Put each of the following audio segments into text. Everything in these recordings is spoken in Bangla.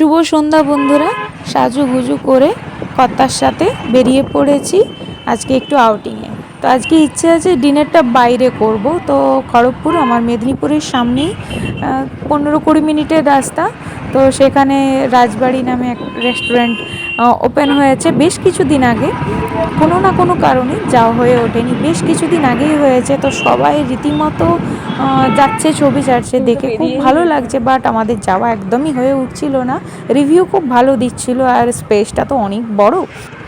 শুভ সন্ধ্যা বন্ধুরা। সাজুগুজু করে কর্তার সাথে বেরিয়ে পড়েছি আজকে একটু আউটিংয়ে তো আজকে ইচ্ছে আছে ডিনারটা বাইরে করব। তো খড়গপুর, আমার মেদিনীপুরের সামনেই পনেরো কুড়ি মিনিটের রাস্তা। তো সেখানে রাজবাড়ি নামে এক রেস্টুরেন্ট ওপেন হয়েছে বেশ কিছুদিন আগে। কোনো না কোনো কারণে যাওয়া হয়ে ওঠেনি। বেশ কিছুদিন আগেই হয়েছে। তো সবাই রীতিমতো যাচ্ছে ছবি ছাড়ছে দেখে। খুব ভালো লাগছে বাট আমাদের যাওয়া একদমই হয়ে উঠছিল না। রিভিউ খুব ভালো দিচ্ছিল আর স্পেসটা তো অনেক বড়।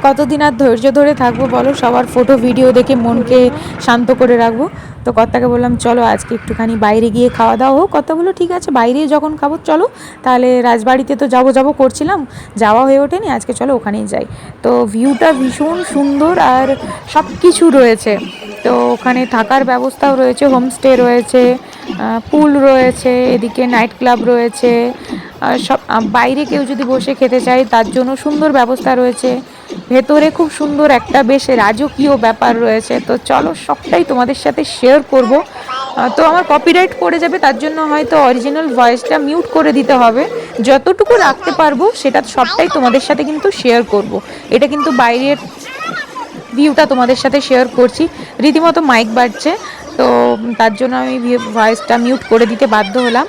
কতদিন আর ধৈর্য ধরে থাকব বলো? সবার ফটো ভিডিও দেখে মনকে শান্ত করে রাখব। তো কর্তাকে বললাম, চলো আজকে একটুখানি বাইরে গিয়ে খাওয়া দাওয়া হোক। কথা বলো ঠিক আছে, বাইরে যখন খাব, চলো। তাহলে রাজবাড়িতে তো যাব যাব করছিলাম, যাওয়া হয়ে ওঠেনি, আজকে চলো ওখানেই যাই। তো ভিউটা ভীষণ সুন্দর আর সব কিছু রয়েছে। তো ওখানে থাকার ব্যবস্থাও রয়েছে হোমস্টে রয়েছে পুল রয়েছে, এদিকে নাইট ক্লাব রয়েছে। সব বাইরে কেউ যদি বসে খেতে চায়, তার জন্য সুন্দর ব্যবস্থা রয়েছে। ভেতরে খুব সুন্দর একটা বেশ রাজকীয় ব্যাপার রয়েছে। তো চলো সবটাই তোমাদের সাথে শেয়ার করব। তো আমার কপিরাইট পড়ে যাবে, তার জন্য হয়তো অরিজিনাল ভয়েসটা মিউট করে দিতে হবে। যতটুকু রাখতে পারব, সেটা সবটাই তোমাদের সাথে কিন্তু শেয়ার করব। এটা কিন্তু বাইরের ভিউটা তোমাদের সাথে শেয়ার করছি। রীতিমতো মাইক বাড়ছে তো তার জন্য আমি ভয়েসটা মিউট করে দিতে বাধ্য হলাম।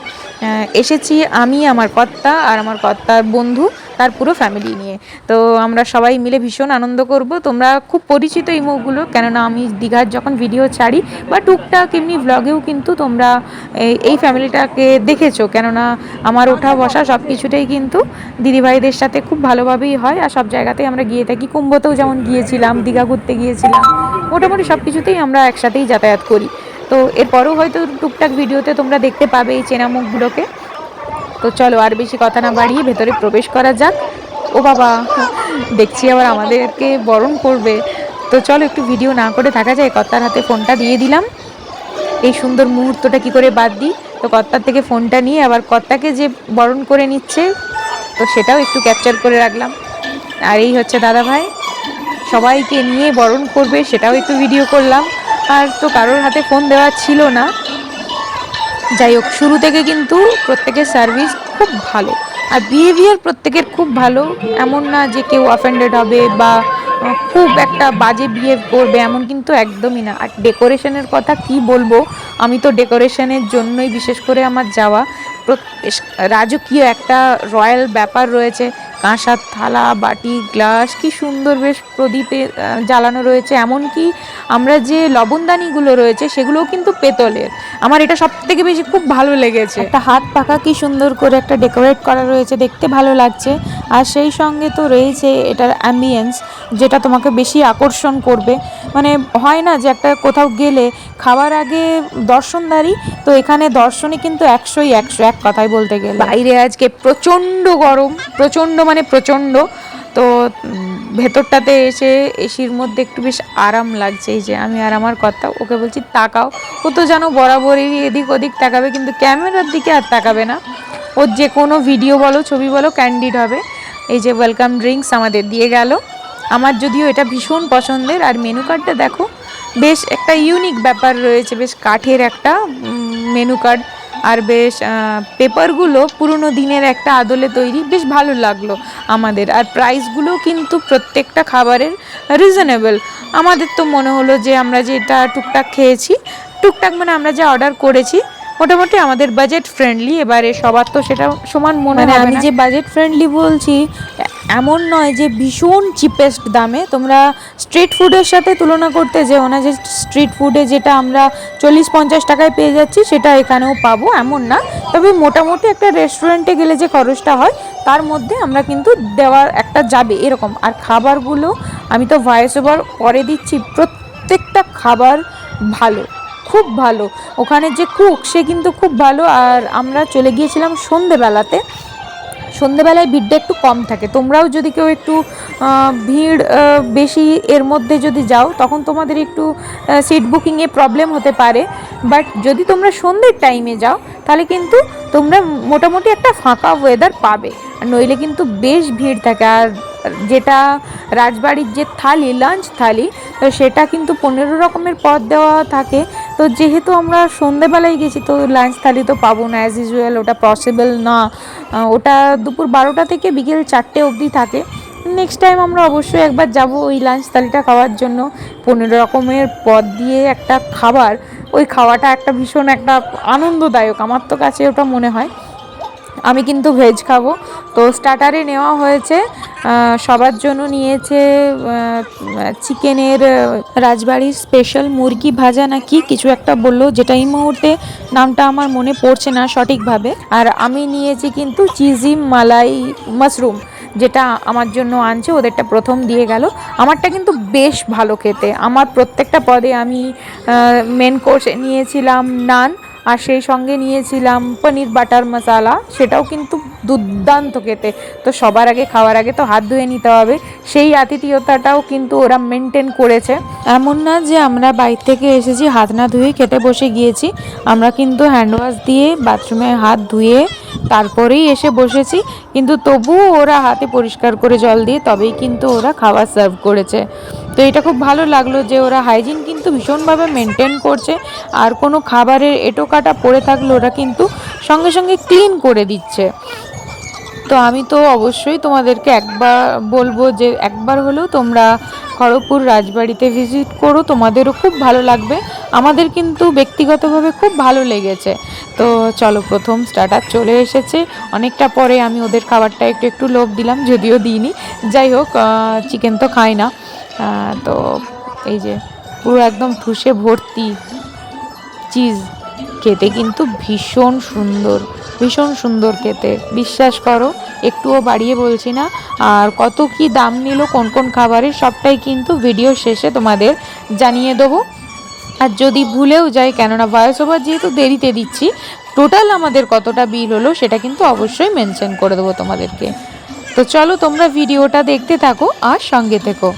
এসেছি আমি, আমার কর্তা আর আমার কর্তার বন্ধু, তার পুরো ফ্যামিলি নিয়ে। তো আমরা সবাই মিলে ভীষণ আনন্দ করব। তোমরা খুব পরিচিত এই মুখগুলো কেননা আমি দীঘার যখন ভিডিও ছাড়ি, বা টুকটাক এমনি ব্লগেও কিন্তু তোমরা এই- ফ্যামিলিটাকে দেখেছ। কেননা আমার ওঠা বসা সব কিছুটাই কিন্তু দিদিভাইদের সাথে খুব ভালোভাবেই হয়, আর সব জায়গাতেই আমরা গিয়ে থাকি। কুম্ভতেও যেমন গিয়েছিলাম, দীঘা ঘুরতে গিয়েছিলাম, মোটামুটি সব কিছুতেই আমরা একসাথেই যাতায়াত করি। তো এরপরেও হয়তো টুকটাক ভিডিওতে তোমরা দেখতে পাবে এই চেনা মুখগুলোকে তো চলো আর বেশি কথা না বাড়িয়ে ভেতরে প্রবেশ করা যাক। ও বাবা, দেখছি আবার আমাদেরকে বরণ করবে। তো চলো একটু ভিডিও না করে থাকা যায়, কর্তার হাতে ফোনটা দিয়ে দিলাম। এই সুন্দর মুহূর্তটা কি করে বাদ দিই? তো কর্তার থেকে ফোনটা নিয়ে আবার কর্তাকে যে বরণ করে নিচ্ছে, তো সেটাও একটু ক্যাপচার করে রাখলাম। আর এই হচ্ছে দাদা ভাই সবাইকে নিয়ে বরণ করবে, সেটাও একটু ভিডিও করলাম। আর তো কারোর হাতে ফোন দেওয়া ছিল না। যাই হোক, শুরু থেকে কিন্তু প্রত্যেকের সার্ভিস খুব ভালো। আর বিহেভিয়ার প্রত্যেকের খুব ভালো। এমন না যে কেউ অফেন্ডেড হবে বা খুব একটা বাজে বিহেভ করবে এমন কিন্তু একদমই না। আর ডেকোরেশনের কথা কি বলব? আমি তো ডেকোরেশনের জন্যই বিশেষ করে আমার যাওয়া। রাজকীয় একটা রয়্যাল ব্যাপার রয়েছে। কাঁসার থালা বাটি গ্লাস কি সুন্দর বেশ প্রদীপে জ্বালানো রয়েছে। এমনকি আমরা যে লবণদানিগুলো রয়েছে সেগুলোও কিন্তু পেতলের। আমার এটা সব থেকে বেশি খুব ভালো লেগেছে। একটা হাত পাকা কি সুন্দর করে একটা ডেকোরেট করা রয়েছে দেখতে ভালো লাগছে। আর সেই সঙ্গে তো রয়েছে এটার অ্যাম্বিয়েন্স যেটা তোমাকে বেশি আকর্ষণ করবে। মানে হয় না যে একটা কোথাও গেলে খাবার আগে দর্শনদারি তো এখানে দর্শনে কিন্তু একশোই একশো এক কথাই বলতে গেলে। বাইরে আজকে প্রচণ্ড গরম প্রচণ্ড মানে প্রচণ্ড। তো ভেতরটাতে এসে এসির মধ্যে একটু বেশ আরাম লাগছে। এই যে আমি আর আমার কথা ওকে বলছি, তাকাও। ও তো যেন বরাবরই এদিক ওদিক তাকাবে, কিন্তু ক্যামেরার দিকে আর তাকাবে না। ওর যে কোনো ভিডিও বলো, ছবি বলো ক্যান্ডিড হবে। এই যে ওয়েলকাম ড্রিঙ্কস আমাদের দিয়ে গেল। আমার যদিও এটা ভীষণ পছন্দের, আর মেনু কার্ডটা দেখো, বেশ একটা ইউনিক ব্যাপার রয়েছে, বেশ কাঠের একটা মেনু কার্ড আর বেশ পেপারগুলো পুরনো দিনের একটা আদলে তৈরি, বেশ ভালো লাগল আমাদের। আর প্রাইসগুলো কিন্তু প্রত্যেকটা খাবারের রিজনেবল আমাদের তো মনে হলো যে আমরা যেটা টুকটাক খেয়েছি, টুকটাক মানে আমরা যা অর্ডার করেছি মোটামুটি আমাদের বাজেট ফ্রেন্ডলি এবারে সবার তো সেটা সমান মনে মানে হবে আমি যে বাজেট ফ্রেন্ডলি বলছি এমন নয় যে ভীষণ চিপেস্ট দামে। তোমরা স্ট্রিট ফুডের সাথে তুলনা করতে যেও না যে স্ট্রিট ফুডে যেটা আমরা চল্লিশ পঞ্চাশ টাকায় পেয়ে যাচ্ছি সেটা এখানেও পাবো এমন না। তবে মোটামুটি একটা রেস্টুরেন্টে গেলে যে খরচটা হয় তার মধ্যে আমরা কিন্তু দেওয়ার একটা যাবে এরকম। আর খাবারগুলো আমি তো ভয়েস ওভার পরে দিচ্ছি প্রত্যেকটা খাবার ভালো। খুব ভালো। ওখানে যে কুক, সে কিন্তু খুব ভালো। আর আমরা চলে গিয়েছিলাম সন্ধেবেলাতে। সন্ধেবেলায় ভিড়টা একটু কম থাকে। তোমরাও যদি কেউ একটু ভিড় বেশি এর মধ্যে যদি যাও, তখন তোমাদের একটু সিট বুকিংয়ে প্রবলেম হতে পারে। বাট যদি তোমরা সন্ধ্যের টাইমে যাও, তাহলে কিন্তু তোমরা মোটামুটি একটা ফাঁকা ওয়েদার পাবে। আর নইলে কিন্তু বেশ ভিড় থাকে। আর যেটা রাজবাড়ির যে থালি লাঞ্চ থালি, তো সেটা কিন্তু পনেরো রকমের পদ দেওয়া থাকে। তো যেহেতু আমরা সন্ধেবেলায় গেছি, তো লাঞ্চ থালি তো পাবো না অ্যাজ ইউজুয়াল ওটা পসিবল না। ওটা দুপুর বারোটা থেকে বিকেল চারটে অবধি থাকে। নেক্সট টাইম আমরা অবশ্যই একবার যাব ওই লাঞ্চ থালিটা খাওয়ার জন্য। পনেরো রকমের পদ দিয়ে একটা খাবার, ওই খাওয়াটা একটা ভীষণ একটা আনন্দদায়ক, আমার তো কাছে ওটা মনে হয়। আমি কিন্তু ভেজ খাব। তো স্টার্টারে নেওয়া হয়েছে। সবার জন্য নিয়েছে চিকেনের রাজবাড়ির স্পেশাল মুরগি ভাজা নাকি, কিছু একটা বলল, যেটা এই মুহূর্তে নামটা আমার মনে পড়ছে না সঠিকভাবে। আর আমি নিয়েছি কিন্তু চিজি মালাই মাশরুম যেটা আমার জন্য আনছে, ওদেরটা প্রথম দিয়ে গেল। আমারটা কিন্তু বেশ ভালো খেতে। আমার প্রত্যেকটা পদে আমি মেন কোর্সে নিয়েছিলাম নান আর সেই সঙ্গে নিয়েছিলাম পনির বাটার মশালা, সেটাও কিন্তু দুর্দান্ত খেতে। তো সবার আগে, খাওয়ার আগে তো হাত ধুয়ে নিতে হবে। সেই আতিথেয়তাটাও কিন্তু ওরা মেনটেন করেছে। এমন না যে আমরা বাইর থেকে এসেছি, হাত না ধুয়ে খেতে বসে গিয়েছি। আমরা কিন্তু হ্যান্ডওয়াশ দিয়ে বাথরুমে হাত ধুয়ে তারপরেই এসে বসেছি। কিন্তু তবুও ওরা হাতে পরিষ্কার করে জল দিয়ে তবেই কিন্তু ওরা খাবার সার্ভ করেছে। তো এটা খুব ভালো লাগল যে ওরা হাইজিন কিন্তু ভীষণভাবে মেনটেন করছে। আর কোনো খাবারের এটো কাটা পড়ে থাকলে ওরা কিন্তু সঙ্গে সঙ্গে ক্লিন করে দিচ্ছে। তো আমি তো অবশ্যই তোমাদেরকে একবার বলব যে একবার হলেও তোমরা খড়গপুর রাজবাড়িতে ভিজিট করো। তোমাদেরও খুব ভালো লাগবে। আমাদের কিন্তু ব্যক্তিগতভাবে খুব ভালো লেগেছে। তো চলো প্রথম স্টার্টার চলে এসেছে। অনেকটা পরে আমি ওদের খাবারটা একটু একটু লোভ দিলাম, যদিও দিইনি। যাই হোক চিকেন তো খাই না। তো এই যে পুরো একদম ঠুসে ভর্তি চিজ খেতে কিন্তু ভীষণ সুন্দর। ভীষণ সুন্দর খেতে। বিশ্বাস করো, একটুও বাড়িয়ে বলছি না। আর কত কি দাম নিল, কোন কোন খাবারের, সবটাই কিন্তু ভিডিও শেষে তোমাদের জানিয়ে দেবো। আর যদি ভুলেও যাই, কেননা ভয়েস ওভার যেহেতু দেরিতে দিচ্ছি টোটাল আমাদের কতটা বিল হলো, সেটা কিন্তু অবশ্যই মেনশন করে দেবো তোমাদেরকে। তো চলো তোমরা ভিডিওটা দেখতে থাকো আর সঙ্গে থেকো।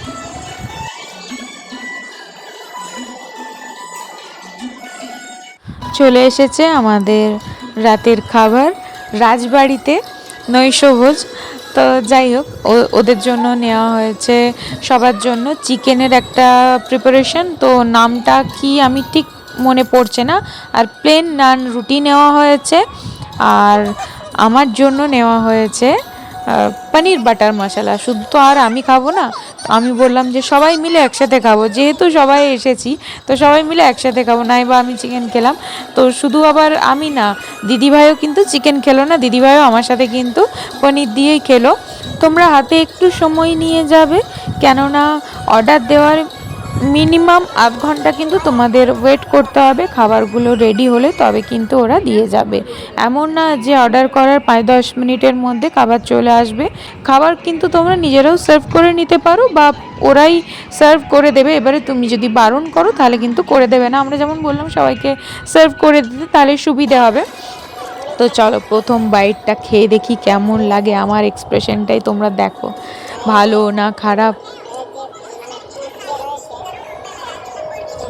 চলে এসেছে আমাদের রাতের খাবার, রাজবাড়িতে নৈশভোজ। তো যাই হোক ওদের জন্য নেওয়া হয়েছে সবার জন্য চিকেনের একটা প্রিপারেশন তো নামটা কি আমি ঠিক মনে পড়ছে না। আর প্লেন নান রুটি নেওয়া হয়েছে। আর আমার জন্য নেওয়া হয়েছে পনির বাটার মশলা। শুধু তো আর আমি খাব না, আমি বললাম যে সবাই মিলে একসাথে খাব। যেহেতু সবাই এসেছি, তো সবাই মিলে একসাথে খাব নাই বা আমি চিকেন খেলাম। তো শুধু আবার আমি না, দিদিভাইও কিন্তু চিকেন খেলো না, দিদিভাইও আমার সাথে কিন্তু পনির দিয়েই খেলো। তোমরা হাতে একটু সময় নিয়ে যাবে, কেননা অর্ডার দেওয়ার মিনিমাম আধ ঘণ্টা কিন্তু তোমাদের ওয়েট করতে হবে, খাবারগুলো রেডি হলে তবে কিন্তু ওরা দিয়ে যাবে। এমন না যে অর্ডার করার পাঁচ দশ মিনিটের মধ্যে খাবার চলে আসবে। খাবার কিন্তু তোমরা নিজেরাও সার্ভ করে নিতে পারো বা ওরাই সার্ভ করে দেবে। এবারে তুমি যদি বারণ করো তাহলে কিন্তু করে দেবে না। আমরা যেমন বললাম সবাইকে সার্ভ করে দিতে, তাহলে সুবিধে হবে। তো চলো প্রথম বাইটটা খেয়ে দেখি কেমন লাগে। আমার এক্সপ্রেশনটাই তোমরা দেখো। ভালো না খারাপ?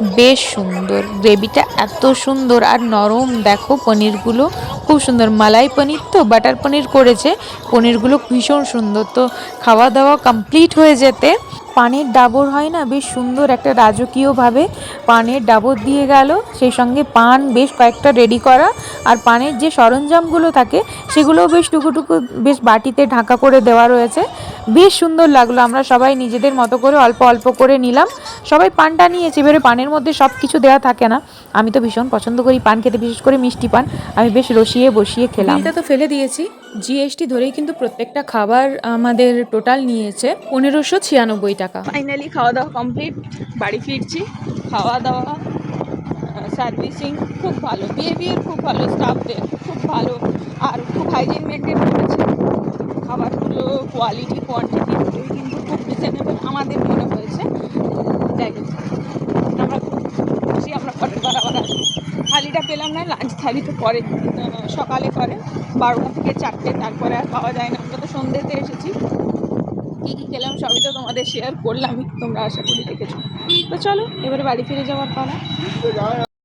বেশ সুন্দর। গ্রেভিটা এত সুন্দর আর নরম। দেখো পনিরগুলো খুব সুন্দর। মালাই পনির তো, বাটার পনির করেছে। পনিরগুলো ভীষণ সুন্দর। তো খাওয়া দাওয়া কমপ্লিট হয়ে যেতে পানের ডাবর হয় না, বেশ সুন্দর একটা রাজকীয়ভাবে পানের ডাবর দিয়ে গেল। সেই সঙ্গে পান বেশ কয়েকটা রেডি করা আর পানের যে সরঞ্জামগুলো থাকে, সেগুলোও বেশ টুকুটুকু বেশ বাটিতে ঢাকা করে দেওয়া রয়েছে। বেশ সুন্দর লাগল, আমরা সবাই নিজেদের মতো করে অল্প অল্প করে নিলাম। সবাই পানটা নিয়েছে, এবারে পানের মধ্যে সব কিছু দেওয়া থাকে না। আমি তো ভীষণ পছন্দ করি পান খেতে, বিশেষ করে মিষ্টি পান। আমি বেশ রসিয়ে বসিয়ে খেলাম। বিলটা তো ফেলে দিয়েছি। জিএসটি ধরেই কিন্তু প্রত্যেকটা খাবার আমাদের টোটাল নিয়েছে পনেরোশো ছিয়ানব্বই টাকা। ফাইনালি খাওয়া দাওয়া কমপ্লিট, বাড়ি ফিরছি। খাওয়া দাওয়া সার্ভিসিং খুব ভালো, বিহেভিয়ার খুব ভালো, স্টাফদের খুব ভালো, আর খুব হাইজিন মেনটেন করেছে। খাবারগুলো কোয়ালিটি কোয়ান্টিটি কিন্তু খুব রিজনেবল আমাদের মনে হয়েছে। যাই আমরা খুব খুশি আমরা পরের বার আবার আসব থালিটা পেলাম থালি তো করে সকালে করে, বারোটা থেকে চারটে, তারপরে আর পাওয়া যায় না। আমরা তো সন্ধ্যেতে এসেছি। কী কী খেলাম সবই তো তোমাদের শেয়ার করলামই, তোমরা আশা করি দেখেছ। তো চলো, এবারে বাড়ি ফিরে যাওয়ার পালা।